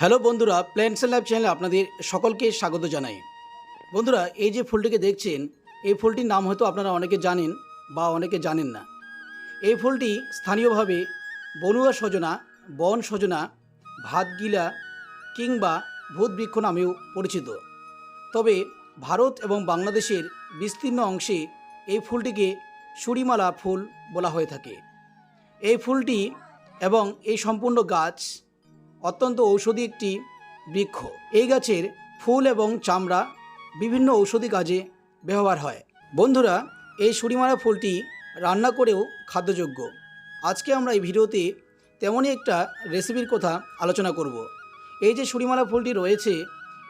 Hello বন্ধুরা plants life চ্যানেলে আপনাদের সকলকে স্বাগত জানাই। বন্ধুরা, এই যে ফুলটিকে দেখছেন, এই ফুলটির নাম হয়তো আপনারা অনেকে জানেন বা অনেকে জানেন না। এই ফুলটি স্থানীয়ভাবে বনুয়া সজনা, বন সজনা, ভাতগিলা কিংবা ভূতবৃক্ষ নামেও পরিচিত। তবে ভারত এবং বাংলাদেশের বিস্তীর্ণ অংশে এই ফুলটিকে সুরিমালা ফুল বলা হয়ে থাকে। এই ফুলটি এবং এই সম্পূর্ণ গাছ অত্যন্ত ঔষধি একটি বৃক্ষ। এই গাছের ফুল এবং চামড়া বিভিন্ন ঔষধি কাজে ব্যবহার হয়। বন্ধুরা, এই সুরিমারা ফুলটি রান্না করেও খাদ্যযোগ্য। আজকে আমরা এই ভিডিওতে তেমনই একটা রেসিপির কথা আলোচনা করব। এই যে সুরিমালা ফুলটি রয়েছে,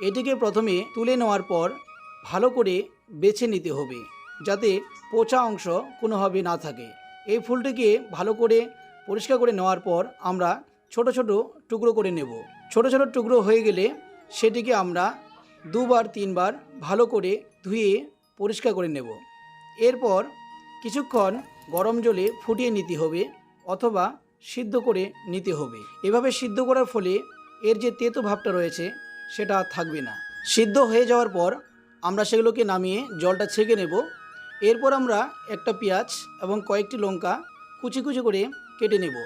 এটিকে প্রথমে তুলে নেওয়ার পর ভালো করে বেছে নিতে হবে, যাতে পচা অংশ কোনোভাবে না থাকে। এই ফুলটিকে ভালো করে পরিষ্কার করে নেওয়ার পর আমরা ছোট ছোট টুকরো করে নেব। ছোট ছোট টুকরো হয়ে গেলে সেটিকে আমরা দুবার, তিনবার ভালো করে ধুয়ে পরিষ্কার করে নেব। এরপর কিছুক্ষণ গরম জলে ফুটিয়ে নিতে হবে অথবা সিদ্ধ করে নিতে হবে। এভাবে সিদ্ধ করার ফলে এর যে তেতো ভাবটা রয়েছে সেটা থাকবে না। সিদ্ধ হয়ে যাওয়ার পর আমরা সেগুলোকে নামিয়ে জলটা ছেঁকে নেব। এরপর আমরা একটা পেঁয়াজ এবং কয়েকটি লঙ্কা কুচি কুচি করে কেটে নেব।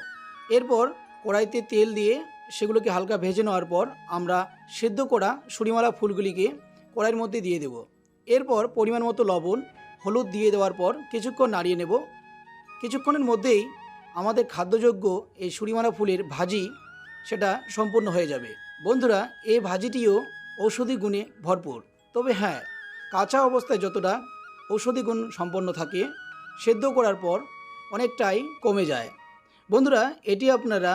এরপর কড়াইতে তেল দিয়ে সেগুলোকে হালকা ভেজে নেওয়ার পর আমরা সেদ্ধ করা সুরিমালা ফুলগুলিকে কড়াইয়ের মধ্যে দিয়ে দেব। এরপর পরিমাণ মতো লবণ, হলুদ দিয়ে দেওয়ার পর কিছুক্ষণ নাড়িয়ে নেব। কিছুক্ষণের মধ্যেই আমাদের খাদ্যযোগ্য এই সুরিমালা ফুলের ভাজি সেটা সম্পূর্ণ হয়ে যাবে। বন্ধুরা, এই ভাজিটিও ঔষধি গুণে ভরপুর। তবে হ্যাঁ কাঁচা অবস্থায় যতটা ঔষধি গুণ সম্পন্ন থাকে, সেদ্ধ করার পর অনেকটাই কমে যায়। বন্ধুরা, এটি আপনারা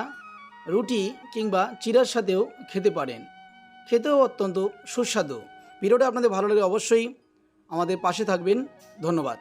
রুটি কিংবা চিরার সাথেও খেতে পারেন। খেতেও অত্যন্ত সুস্বাদু। ভিডিওটা আপনাদের ভালো লাগে অবশ্যই আমাদের পাশে থাকবেন। ধন্যবাদ।